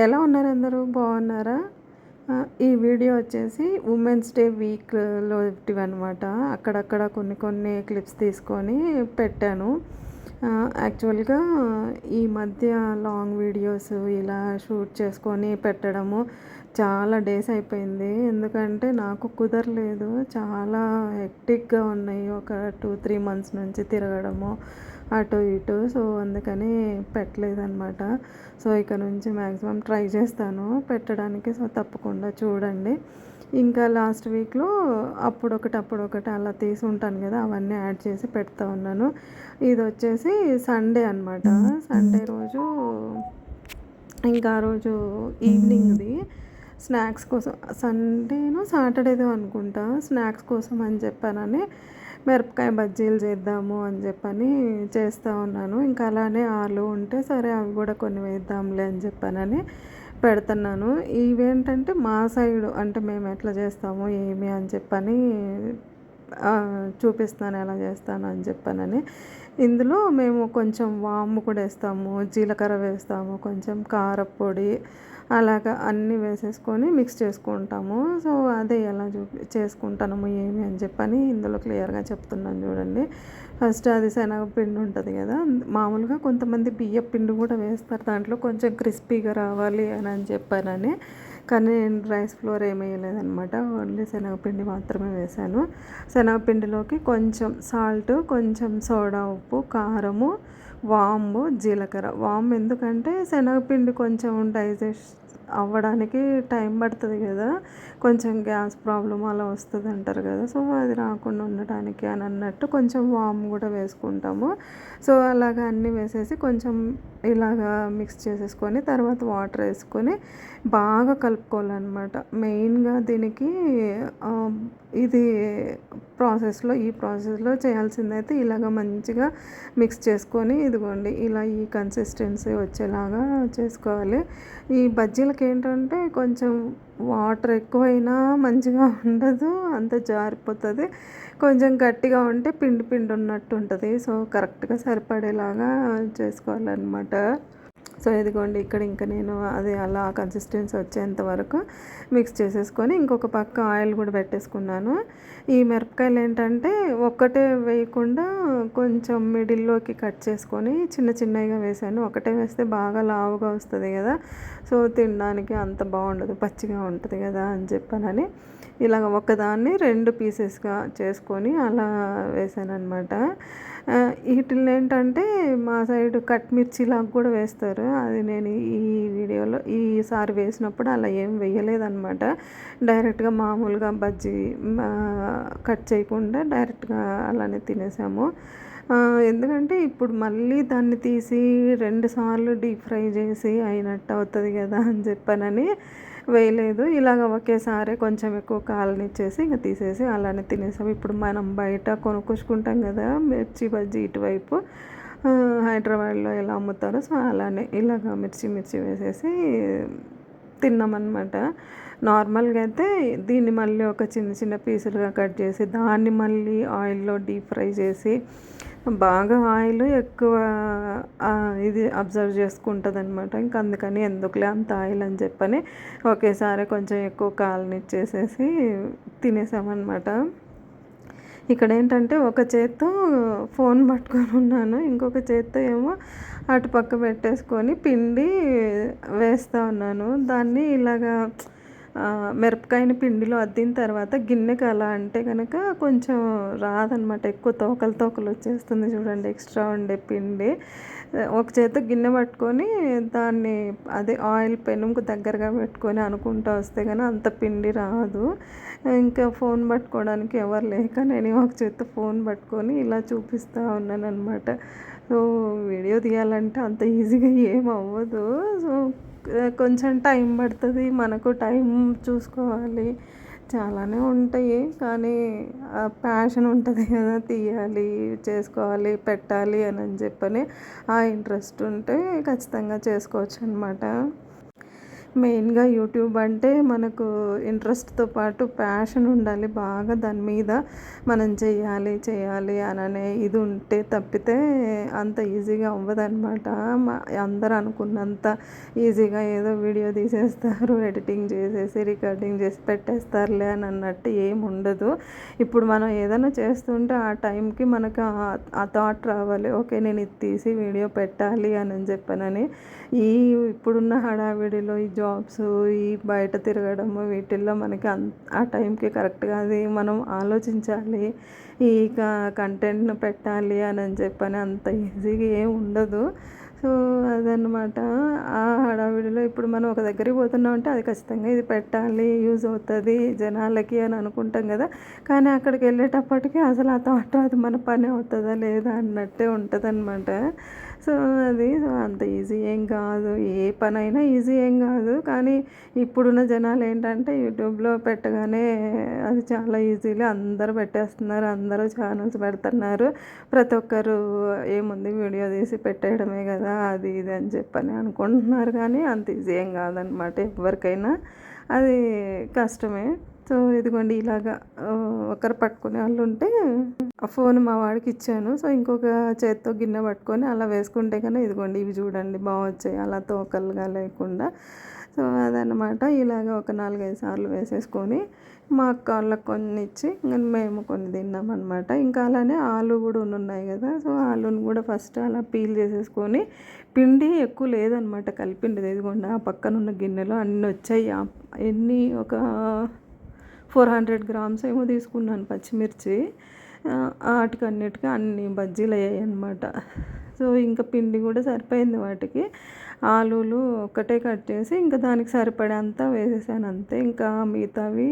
ఎలా ఉన్నారు అందరూ? బాగున్నారా? ఈ వీడియో వచ్చేసి ఉమెన్స్ డే వీక్లో అనమాట అక్కడక్కడ కొన్ని కొన్ని క్లిప్స్ తీసుకొని పెట్టాను. యాక్చువల్గా ఈ మధ్య లాంగ్ వీడియోస్ ఇలా షూట్ చేసుకొని పెట్టడము చాలా డేస్ అయిపోయింది. ఎందుకంటే నాకు కుదరలేదు. చాలా హెక్టిక్గా ఉన్నాయి. ఒక టూ త్రీ మంత్స్ నుంచి తిరగడము. అటు ఇటు. సో అందుకని పెట్టలేదన్నమాట. సో ఇక నుంచి మ్యాక్సిమం ట్రై చేస్తాను. పెట్టడానికి సో తప్పకుండా చూడండి. ఇంకా లాస్ట్ వీక్లో అప్పుడు ఒకటి అప్పుడు ఒకటి అలా తీసి ఉంటాను కదా అవన్నీ యాడ్ చేసి పెడతా ఉన్నాను. ఇది వచ్చేసి సండే అనమాట సండే రోజు ఇంకా ఆ రోజు ఈవినింగ్ది స్నాక్స్ కోసం. సండేనో సాటర్డేదో అనుకుంటా స్నాక్స్ కోసం అని చెప్పానని మిరపకాయ బజ్జీలు చేద్దాము అని చెప్పని చేస్తూ ఉన్నాను. ఇంకా అలానే ఆలు ఉంటే సరే అవి కూడా కొన్ని వేద్దాంలే అని చెప్పానని పెడుతున్నాను. ఇవేంటంటే మా సైడు అంటే మేము ఎట్లా చేస్తాము ఏమి అని చెప్పని చూపిస్తాను ఎలా చేస్తాను అని చెప్పానని. ఇందులో మేము కొంచెం వాము కూడా వేస్తాము జీలకర్ర వేస్తాము కొంచెం కారపొడి అలాగా అన్నీ వేసేసుకొని మిక్స్ చేసుకుంటాము. సో అదే ఎలా చూపి చేసుకుంటాము ఏమి అని చెప్పని ఇందులో క్లియర్గా చెప్తున్నాను చూడండి. ఫస్ట్ అది శనగపిండి ఉంటుంది కదా. మామూలుగా కొంతమంది బియ్య పిండి కూడా వేస్తారు. దాంట్లో కొంచెం క్రిస్పీగా రావాలి అని అని చెప్పానని కానీ నేను రైస్ ఫ్లోర్ ఏమి వేయలేదనమాట ఓన్లీ శనగపిండి మాత్రమే వేశాను. శనగపిండిలోకి కొంచెం సాల్ట్ కొంచెం సోడా ఉప్పు కారము వాము జీలకర్ర. వాము ఎందుకంటే శనగపిండి కొంచెం డైజెస్ట్ అవ్వడానికి టైం పడుతుంది కదా. కొంచెం గ్యాస్ ప్రాబ్లం అలా వస్తుంది అంటారు కదా. సో అది రాకుండా ఉండటానికి అని అన్నట్టు కొంచెం వామ్ కూడా వేసుకుంటాము. సో అలాగ అన్నీ వేసేసి కొంచెం ఇలాగా మిక్స్ చేసేసుకొని తర్వాత వాటర్ వేసుకొని బాగా కలుపుకోవాలన్నమాట. మెయిన్గా దీనికి ఇది ప్రాసెస్లో ఈ ప్రాసెస్లో చేయాల్సిందైతే ఇలాగ మంచిగా మిక్స్ చేసుకొని ఇదిగోండి ఇలా ఈ కన్సిస్టెన్సీ వచ్చేలాగా చేసుకోవాలి. ఈ బజ్జీలకి ఏంటంటే కొంచెం వాటర్ ఎక్కువైనా మంచిగా ఉండదు అంత జారిపోతుంది. కొంచెం గట్టిగా ఉంటే పిండి పిండి ఉన్నట్టు ఉంటుంది సో కరెక్ట్గా సరిపడేలాగా చేసుకోవాలన్నమాట. సో ఇదిగోండి ఇక్కడ ఇంకా నేను అది అలా కన్సిస్టెన్సీ వచ్చేంత వరకు మిక్స్ చేసేసుకొని ఇంకొక పక్క ఆయిల్ కూడా పెట్టేసుకున్నాను. ఈ మిరపకాయలు ఏంటంటే ఒక్కటే వేయకుండా కొంచెం మిడిల్లోకి కట్ చేసుకొని చిన్న చిన్నగా వేసాను. ఒకటే వేస్తే బాగా లావుగా వస్తుంది కదా సో తినడానికి అంత బాగుండదు పచ్చిగా ఉంటుంది కదా అని చెప్పానని. ఇలాగ ఒకదాన్ని రెండు పీసెస్గా చేసుకొని అలా వేసాను అనమాట వీటిని ఏంటంటే మా సైడ్ కట్ మిర్చిలాగా కూడా వేస్తారు. అది నేను ఈ వీడియోలో ఈసారి వేసినప్పుడు అలా ఏం వేయలేదన్నమాట. డైరెక్ట్గా మామూలుగా బజ్జీ కట్ చేయకుండా డైరెక్ట్గా అలానే తినేసాము. ఎందుకంటే ఇప్పుడు మళ్ళీ దాన్ని తీసి రెండుసార్లు డీప్ ఫ్రై చేసి అయినట్టు అవుతుంది కదా అని చెప్పానని వేయలేదు. ఇలాగ ఒకేసారి కొంచెం ఎక్కువ కాలనిచ్చేసి ఇంకా తీసేసి అలానే తినేసాం. ఇప్పుడు మనం బయట కొనుక్కుంటాం కదా మిర్చి బజ్జీ ఇటువైపు హైదరాబాద్లో ఎలా అమ్ముతారో సో అలానే ఇలాగ మిర్చి మిర్చి వేసేసి తిన్నామన్నమాట. నార్మల్గా అయితే దీన్ని మళ్ళీ ఒక చిన్న చిన్న పీసులుగా కట్ చేసి దాన్ని మళ్ళీ ఆయిల్లో డీప్ ఫ్రై చేసి బాగా ఆయిల్ ఎక్కువ ఇది అబ్జర్వ్ చేసుకుంటుంది అనమాట ఇంకా అందుకని ఎందుకులే అంత ఆయిల్ అని చెప్పని ఒకేసారి కొంచెం ఎక్కువ కాలనిచ్చేసేసి తినేసామన్నమాట. ఇక్కడ ఏంటంటే ఒక చేత్తో ఫోన్ పట్టుకొని ఉన్నాను. ఇంకొక చేత్తో ఏమో అటు పక్క పెట్టేసుకొని పిండి వేస్తూ ఉన్నాను. దాన్ని ఇలాగా మిరపకాయని పిండిలో అద్దిన తర్వాత గిన్నెకి అలా అంటే కనుక కొంచెం రాదనమాట. ఎక్కువ తోకలు తోకలు వచ్చేస్తుంది చూడండి ఎక్స్ట్రా ఉండే పిండి. ఒక చేత గిన్నె పట్టుకొని దాన్ని అదే ఆయిల్ పెనుముకు దగ్గరగా పెట్టుకొని అనుకుంటూ వస్తే కానీ అంత పిండి రాదు. ఇంకా ఫోన్ పట్టుకోవడానికి ఎవరు లేక నేను ఒక చేత ఫోన్ పట్టుకొని ఇలా చూపిస్తూ ఉన్నాను అనమాట సో వీడియో తీయాలంటే అంత ఈజీగా ఏం అవ్వదు. సో కొంచెం టైం పడుతుంది. మనకు టైం చూసుకోవాలి. చాలానే ఉంటాయి. కానీ ప్యాషన్ ఉంటుంది కదా తీయాలి చేసుకోవాలి పెట్టాలి అని అని చెప్పని ఆ ఇంట్రెస్ట్ ఉంటే ఖచ్చితంగా చేసుకోవచ్చు అనమాట మెయిన్గా యూట్యూబ్ అంటే మనకు ఇంట్రెస్ట్తో పాటు ప్యాషన్ ఉండాలి బాగా దాని మీద మనం చేయాలి చేయాలి అననే ఇది ఉంటే తప్పితే అంత ఈజీగా అవ్వదనమాట అందరూ అనుకున్నంత ఈజీగా ఏదో వీడియో తీసేస్తారు ఎడిటింగ్ చేసేసి రికార్డింగ్ చేసి పెట్టేస్తారులే అని అన్నట్టు ఏం ఉండదు. ఇప్పుడు మనం ఏదైనా చేస్తుంటే ఆ టైంకి మనకు ఆ థాట్ రావాలి ఓకే నేను ఇది తీసి వీడియో పెట్టాలి అని చెప్పానని ఈ ఇప్పుడున్న హడావిడిలో ఈ జాబ్స్ ఈ బయట తిరగడము వీటిల్లో మనకి ఆ టైంకి కరెక్ట్గా అది మనం ఆలోచించాలి. ఈ కంటెంట్ను పెట్టాలి అని చెప్పని అంత ఈజీగా ఏం ఉండదు. సో అదనమాట ఆ హడావిడిలో ఇప్పుడు మనం ఒక దగ్గరికి పోతున్నామంటే అది ఖచ్చితంగా ఇది పెట్టాలి యూజ్ అవుతుంది జనాలకి అని అనుకుంటాం కదా. కానీ అక్కడికి వెళ్ళేటప్పటికి అసలు ఆ థాట్ అది మన పని అవుతుందా లేదా అన్నట్టే ఉంటుంది అనమాట సో అది అంత ఈజీ ఏం కాదు. ఏ పనైనా ఈజీ ఏం కాదు. కానీ ఇప్పుడున్న జనాలు ఏంటంటే యూట్యూబ్లో పెట్టగానే అది చాలా ఈజీలీ. అందరూ పెట్టేస్తున్నారు. అందరూ ఛానల్స్ పెడుతున్నారు. ప్రతి ఒక్కరు ఏముంది వీడియో తీసి పెట్టేయడమే కదా అది ఇది అని చెప్పని అనుకుంటున్నారు. కానీ అంత ఈజీ ఏం కాదనమాట ఎవరికైనా. అది కష్టమే. సో ఇదిగోండి ఇలాగా ఒకరు పట్టుకునే వాళ్ళు ఉంటే ఆ ఫోన్ మా వాడికి ఇచ్చాను. సో ఇంకొక చేత్తో గిన్నె పట్టుకొని అలా వేసుకుంటే కన్నా ఇదిగోండి ఇవి చూడండి బాగొచ్చాయి అలా తోకలుగా లేకుండా. సో అదనమాట ఇలాగ ఒక నాలుగైదు సార్లు వేసేసుకొని మా అక్క వాళ్ళకి కొన్ని ఇచ్చి ఇంకా మేము కొన్ని తిన్నామన్నమాట. ఇంకా అలానే ఆలు కూడా ఉన్నాయి కదా సో ఆలుని కూడా ఫస్ట్ అలా పీల్ చేసేసుకొని పిండి ఎక్కువ లేదనమాట కలిపిండి ఇదిగోండి ఆ పక్కన ఉన్న గిన్నెలో అన్నీ వచ్చాయి. ఎన్ని ఒక ఫోర్ హండ్రెడ్ గ్రామ్స్ ఏమో తీసుకున్నాను పచ్చిమిర్చి వాటికి అన్నిటికీ అన్ని బజ్జీలు అయ్యాయి అనమాట సో ఇంకా పిండి కూడా సరిపోయింది వాటికి. ఆలూలు ఒక్కటే కట్ చేసి ఇంకా దానికి సరిపడేంత వేసేసాను అంతే. ఇంకా మిగతావి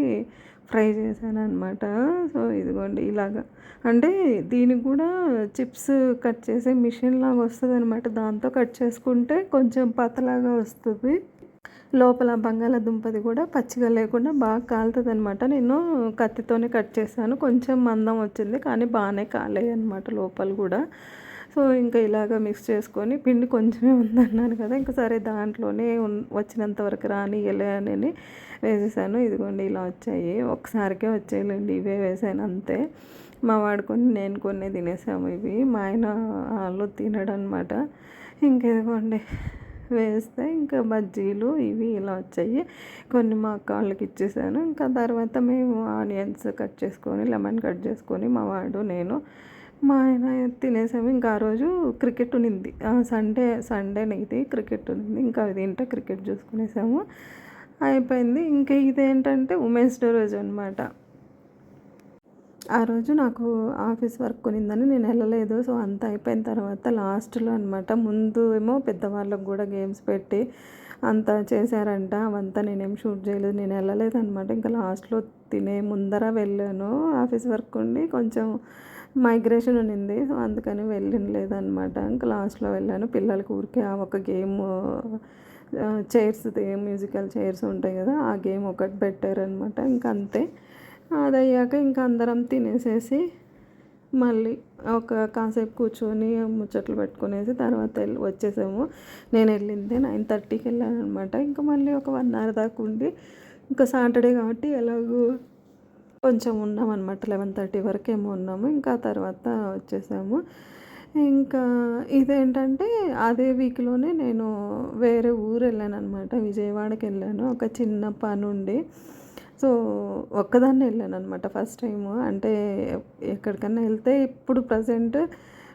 ఫ్రై చేశాను అనమాట సో ఇదిగోండి ఇలాగా. అంటే దీనికి కూడా చిప్స్ కట్ చేసే మిషన్ లాగా వస్తుంది అనమాట దాంతో కట్ చేసుకుంటే కొంచెం పతలాగా వస్తుంది. లోపల బంగాళాదుంపది కూడా పచ్చిగా లేకుండా బాగా కాలుతుంది అనమాట నేను కత్తితోనే కట్ చేశాను. కొంచెం మందం వచ్చింది కానీ బాగానే కాలేయి అనమాట లోపల కూడా. సో ఇంకా ఇలాగ మిక్స్ చేసుకొని పిండి కొంచెమే ఉందన్నాను కదా ఇంకా సరే దాంట్లోనే వచ్చినంత వరకు రానియలే అని వేసేసాను. ఇదిగోండి ఇలా వచ్చాయి. ఒకసారికే వచ్చాయిలేండి ఇవే వేసాను అంతే. మా వాడు కొన్ని నేను కొన్ని తినేసాము ఇవి. మా ఆయన వాళ్ళు తినడనమాట ఇంకెదిగోండి వేస్తే ఇంకా బజ్జీలు ఇవి ఇలా వచ్చాయి. కొన్ని మా అక్క వాళ్ళకి ఇచ్చేసాను. ఇంకా తర్వాత మేము ఆనియన్స్ కట్ చేసుకొని లెమన్ కట్ చేసుకొని మా వాడు నేను మా ఆయన తినేసాము. ఇంకా ఆ రోజు క్రికెట్ ఉన్నింది. సండే సండే ఇది క్రికెట్ ఉన్నింది. ఇంకా అది ఏంటో క్రికెట్ చూసుకునేసాము. అయిపోయింది. ఇంకా ఇదేంటంటే ఉమెన్స్ డే రోజు అనమాట ఆ రోజు నాకు ఆఫీస్ వర్క్ కొనిందని నేను వెళ్ళలేదు. సో అంత అయిపోయిన తర్వాత లాస్ట్లో అనమాట ముందు ఏమో పెద్దవాళ్ళకు కూడా గేమ్స్ పెట్టి అంత చేశారంట. అవంతా నేనేం షూట్ చేయలేదు. నేను వెళ్ళలేదు అనమాట ఇంకా లాస్ట్లో తినే ముందర వెళ్ళాను. ఆఫీస్ వర్క్ ఉండి కొంచెం మైగ్రేషన్ ఉన్నింది సో అందుకని వెళ్ళినలేదు లేదనమాట ఇంకా లాస్ట్లో వెళ్ళాను. పిల్లలకి ఊరికే ఆ ఒక గేమ్ చైర్స్ మ్యూజికల్ చైర్స్ ఉంటాయి కదా ఆ గేమ్ ఒకటి పెట్టారనమాట ఇంకా అంతే. అది అయ్యాక ఇంకా అందరం తినేసేసి మళ్ళీ ఒక కాసేపు కూర్చొని ముచ్చట్లు పెట్టుకునేసి తర్వాత వెళ్ళి వచ్చేసాము. నేను వెళ్ళింది నైన్ థర్టీకి వెళ్ళాను అనమాట ఇంకా మళ్ళీ ఒక వన్ అవర్ దాకా ఉండి ఇంకా సాటర్డే కాబట్టి ఎలాగో కొంచెం ఉన్నాం అనమాట లెవెన్ థర్టీ వరకు ఏమో ఉన్నాము. ఇంకా తర్వాత వచ్చేసాము. ఇంకా ఇదేంటంటే అదే వీక్లోనే నేను వేరే ఊరు వెళ్ళాను అనమాట విజయవాడకి వెళ్ళాను. ఒక చిన్న పని ఉండి సో ఒక్కదాన్నే వెళ్ళాను అనమాట ఫస్ట్ టైము. అంటే ఎక్కడికన్నా వెళ్తే ఇప్పుడు ప్రజెంట్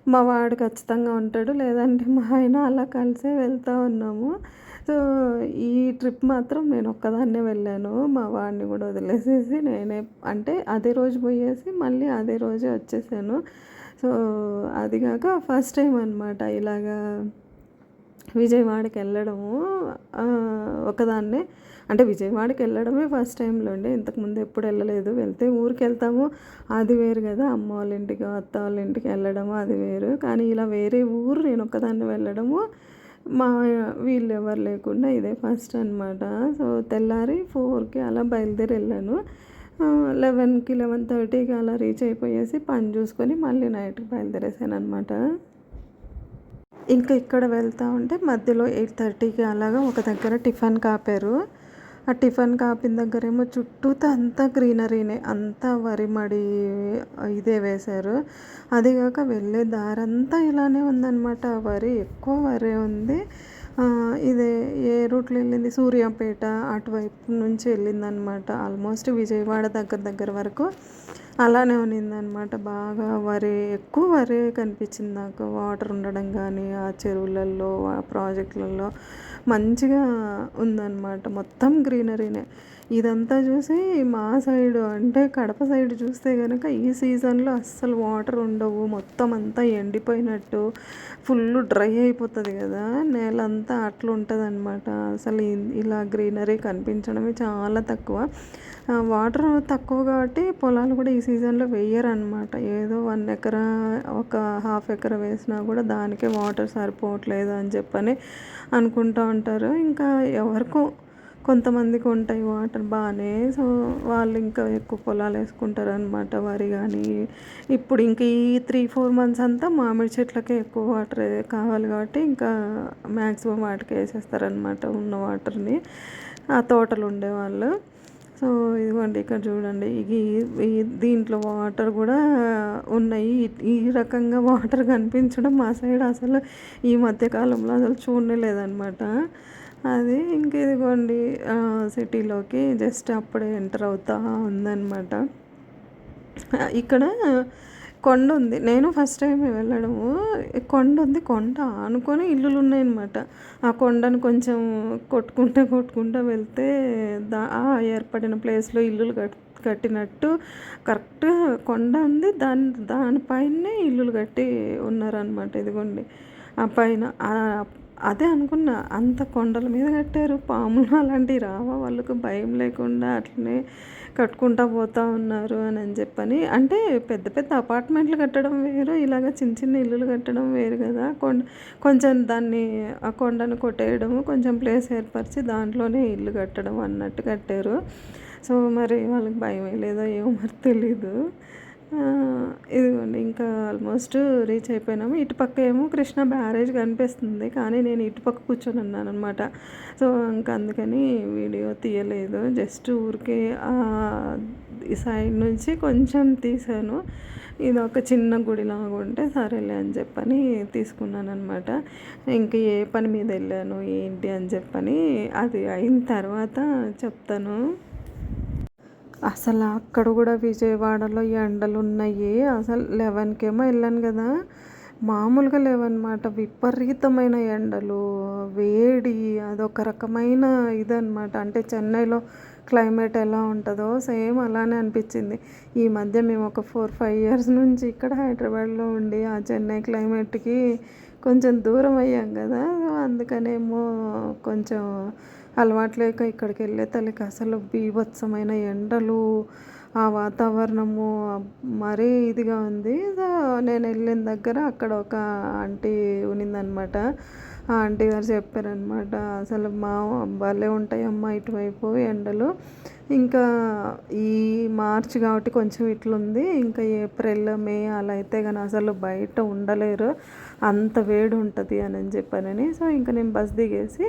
మా వాడు ఖచ్చితంగా ఉంటాడు. లేదంటే మా ఆయన అలా కలిసే వెళ్తూ ఉన్నాము. సో ఈ ట్రిప్ మాత్రం నేను ఒక్కదాన్నే వెళ్ళాను. మా వాడిని కూడా వదిలేసేసి నేనే అంటే అదే రోజు పోయేసి మళ్ళీ అదే రోజే వచ్చేసాను. సో అది కాక ఫస్ట్ టైం అనమాట ఇలాగా విజయవాడకి వెళ్ళడము ఒకదాన్నే. అంటే విజయవాడకి వెళ్ళడమే ఫస్ట్ టైంలో అండి. ఇంతకుముందు ఎప్పుడు వెళ్ళలేదు. వెళ్తే ఊరికి వెళ్తాము. అది వేరు కదా. అమ్మ వాళ్ళ ఇంటికి అత్త వాళ్ళ ఇంటికి వెళ్ళడము అది వేరు. కానీ ఇలా వేరే ఊరు నేను ఒక్కదాన్ని వెళ్ళడము మా వీళ్ళు ఎవరు లేకుండా ఇదే ఫస్ట్ అనమాట సో తెల్లారి ఫోర్కి అలా బయలుదేరి వెళ్ళాను. లెవెన్కి లెవెన్ థర్టీకి అలా రీచ్ అయిపోయేసి పని చూసుకొని మళ్ళీ నైట్కి బయలుదేరేసాను అనమాట ఇంకా ఇక్కడ వెళ్తా ఉంటే మధ్యలో ఎయిట్ థర్టీకి అలాగా ఒక దగ్గర టిఫిన్ కాపారు. ఆ టిఫిన్ కాపిన దగ్గరేమో చుట్టూతా అంతా గ్రీనరీనే అంతా వరి మడి ఇదే వేశారు. అదిగాక వెళ్ళే దారంతా ఇలానే ఉందన్నమాట. వరి ఎక్కువ వరి ఉంది. ఇదే ఏ రూట్లో వెళ్ళింది? సూర్యాపేట అటువైపు నుంచి వెళ్ళిందనమాట ఆల్మోస్ట్ విజయవాడ దగ్గర దగ్గర వరకు అలానే ఉన్నిందనమాట బాగా వరి ఎక్కువ వరి కనిపించింది నాకు. వాటర్ ఉండడం కానీ ఆ చెరువులలో ఆ ప్రాజెక్టులలో మంచిగా ఉందన్నమాట. మొత్తం గ్రీనరీనే ఇదంతా చూసి మా సైడు అంటే కడప సైడ్ చూస్తే కనుక ఈ సీజన్లో అస్సలు వాటర్ ఉండవు. మొత్తం అంతా ఎండిపోయినట్టు ఫుల్ డ్రై అయిపోతుంది కదా. నేల అంతా అట్లా ఉంటుంది అనమాట అసలు ఇలా గ్రీనరీ కనిపించడమే చాలా తక్కువ. వాటర్ తక్కువ కాబట్టి పొలాలు కూడా ఈ సీజన్లో వేయరనమాట ఏదో వన్ ఎకరా ఒక హాఫ్ ఎకరా వేసినా కూడా దానికే వాటర్ సరిపోవట్లేదు అని చెప్పని అనుకుంటూ ఉంటారు. ఇంకా ఎవరికో కొంతమందికి ఉంటాయి వాటర్ బాగానే. సో వాళ్ళు ఇంకా ఎక్కువ పొలాలు వేసుకుంటారు అనమాట వరి కానీ. ఇప్పుడు ఇంకా ఈ త్రీ ఫోర్ మంత్స్ అంతా మామిడి చెట్లకే ఎక్కువ వాటర్ కావాలి కాబట్టి ఇంకా మ్యాక్సిమం వాటికి వేసేస్తారనమాట ఉన్న వాటర్ని. ఆ తోటలు ఉండేవాళ్ళు. సో ఇదిగోండి ఇక్కడ చూడండి. ఈ దీంట్లో వాటర్ కూడా ఉన్నాయి. ఈ రకంగా వాటర్ కనిపించడం మా సైడ్ అసలు ఈ మధ్యకాలంలో అసలు చూడలేదన్నమాట. అది ఇంక ఇదిగోండి సిటీలోకి జస్ట్ అప్పుడే ఎంటర్ అవుతా ఉందన్నమాట. ఇక్కడ కొండ ఉంది. నేను ఫస్ట్ టైం వెళ్ళడము. కొండ ఉంది కొండ. అనుకొని ఇల్లులు ఉన్నాయన్నమాట ఆ కొండను కొంచెం కొట్టుకుంటూ కొట్టుకుంటూ వెళ్తే దా ఏర్పడిన ప్లేస్లో ఇల్లులు కట్ కట్టినట్టు కరెక్ట్ కొండ ఉంది. దాని దానిపైనే ఇల్లులు కట్టి ఉన్నారనమాట ఇదిగోండి. ఆ పైన అదే అనుకున్నా అంత కొండల మీద కట్టారు. పాములు అలాంటివి రావా వాళ్ళకు భయం లేకుండా అట్లనే కట్టుకుంటా పోతూ ఉన్నారు అని అని చెప్పని. అంటే పెద్ద పెద్ద అపార్ట్మెంట్లు కట్టడం వేరు ఇలాగ చిన్న చిన్న ఇల్లులు కట్టడం వేరు కదా. కొండ కొంచెం దాన్ని ఆ కొండను కొట్టేయడము కొంచెం ప్లేస్ ఏర్పరిచి దాంట్లోనే ఇల్లు కట్టడం అన్నట్టు కట్టారు. సో మరి వాళ్ళకి భయం లేదో ఏమో మరి తెలీదు. ఇదిగోండి ఇంకా ఆల్మోస్ట్ రీచ్ అయిపోయినాము. ఇటుపక్క ఏమో కృష్ణ బ్యారేజ్ కనిపిస్తుంది కానీ నేను ఇటుపక్క కూర్చొని ఉన్నాను అనమాట సో ఇంకా అందుకని వీడియో తీయలేదు. జస్ట్ ఊరికే ఈ సైడ్ నుంచి కొంచెం తీసాను ఇది ఒక చిన్న గుడిలాగా ఉంటే సరేలే అని చెప్పని తీసుకున్నాను అనమాట ఇంకా ఏ పని మీద వెళ్ళాను ఏంటి అని చెప్పని అది అయిన తర్వాత చెప్తాను. అసలు అక్కడ కూడా విజయవాడలో ఎండలు ఉన్నాయి. అసలు లెవెన్కేమో వెళ్ళాను కదా. మామూలుగా లేవన్నమాట విపరీతమైన ఎండలు వేడి అదొక రకమైన ఇదనమాట అంటే చెన్నైలో క్లైమేట్ ఎలా ఉంటుందో సేమ్ అలానే అనిపించింది. ఈ మధ్య మేము ఒక ఫోర్ ఫైవ్ ఇయర్స్ నుంచి ఇక్కడ హైదరాబాద్లో ఉండి ఆ చెన్నై క్లైమేట్కి కొంచెం దూరం అయ్యాం కదా. అందుకనేమో కొంచెం అలవాట్లేక ఇక్కడికి వెళ్ళే తల్లికి అసలు బీభత్సమైన ఎండలు ఆ వాతావరణము మరీ ఇదిగా ఉంది. నేను వెళ్ళిన దగ్గర అక్కడ ఒక ఆంటీ ఉన్నిందనమాట. ఆ ఆంటీ గారు చెప్పారనమాట అసలు మా భలే ఉంటాయమ్మా ఇటువైపు ఎండలు. ఇంకా ఈ మార్చ్ కాబట్టి కొంచెం ఇట్లుంది. ఇంకా ఏప్రిల్ మే అలా అయితే కానీ అసలు బయట ఉండలేరు. అంత వేడి ఉంటుంది అని చెప్పానని సో ఇంకా నేను బస్ దిగేసి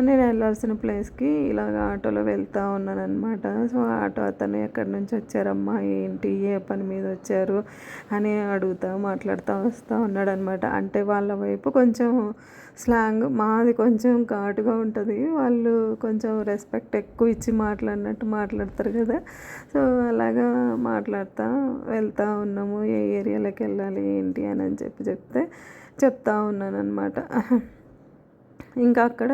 నేను వెళ్ళాల్సిన ప్లేస్కి ఇలాగ ఆటోలో వెళ్తూ ఉన్నాను అనమాట సో ఆటో అతను ఎక్కడి నుంచి వచ్చారమ్మా? ఏంటి? ఏ పని మీద వచ్చారు? అని అడుగుతా మాట్లాడుతూ వస్తూ ఉన్నాడనమాట అంటే వాళ్ళ వైపు కొంచెం స్లాంగ్ మాది కొంచెం ఘాటుగా ఉంటుంది. వాళ్ళు కొంచెం రెస్పెక్ట్ ఎక్కువ ఇచ్చి మాట్లాడినట్టు మాట్లాడతారు కదా. సో అలాగా మాట్లాడుతూ వెళ్తూ ఉన్నాము. ఏ ఏరియాలోకి వెళ్ళాలి? ఏంటి? అని చెప్పి చెప్తే చెప్తా ఉన్నాను అనమాట ఇంకా అక్కడ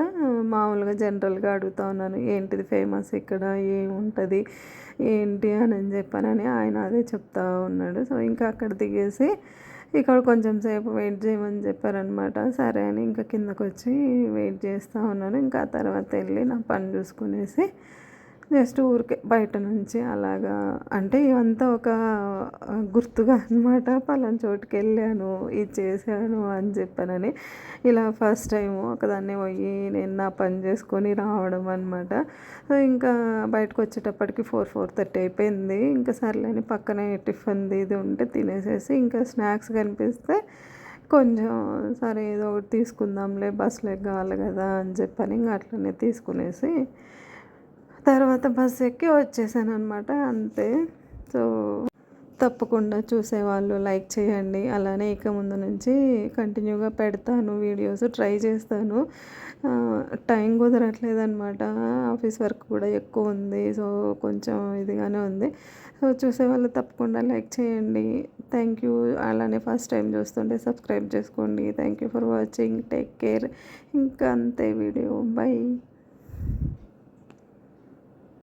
మామూలుగా జనరల్గా అడుగుతా ఉన్నాను ఏంటిది ఫేమస్ ఇక్కడ? ఏముంటుంది? ఏంటి అని చెప్పానని ఆయన అదే చెప్తా ఉన్నాడు. సో ఇంకా అక్కడ దిగేసి ఇక్కడ కొంచెం సేపు వెయిట్ చేయమని చెప్పారనమాట. సరే అని ఇంకా కిందకు వచ్చి వెయిట్ చేస్తూ ఉన్నాను. ఇంకా తర్వాత వెళ్ళి నా పని చూసుకునేసి జస్ట్ ఊరికే బయట నుంచి అలాగా అంటే ఇవంతా ఒక గుర్తుగా అనమాట పలానా చోటుకి వెళ్ళాను ఇది చేశాను అని చెప్పానని ఇలా ఫస్ట్ టైం ఒకదాన్ని పోయి నేను నా పని చేసుకొని రావడం అనమాట సో ఇంకా బయటకు వచ్చేటప్పటికి ఫోర్ ఫోర్ థర్టీ అయిపోయింది. ఇంకా సర్లేని పక్కనే టిఫిన్ది ఇది ఉంటే తినేసేసి ఇంకా స్నాక్స్ కనిపిస్తే కొంచెం సరే ఏదో ఒకటి తీసుకుందాంలే బస్సులో ఎక్కాలి కదా అని చెప్పని ఇంకా అట్లనే తీసుకునేసి తర్వాత బస్సు ఎక్కి వచ్చేసాను అనమాట అంతే. సో తప్పకుండా చూసేవాళ్ళు లైక్ చేయండి. అలానే ఇక ముందు నుంచి కంటిన్యూగా పెడతాను వీడియోస్ ట్రై చేస్తాను. టైం కుదరట్లేదు అనమాట ఆఫీస్ వర్క్ కూడా ఎక్కువ ఉంది సో కొంచెం ఇదిగానే ఉంది. సో చూసేవాళ్ళు తప్పకుండా లైక్ చేయండి. Thank you. అలానే ఫస్ట్ టైం చూస్తుంటే సబ్స్క్రైబ్ చేసుకోండి. Thank you for watching. Take care. ఇంకా అంతే వీడియో. బై.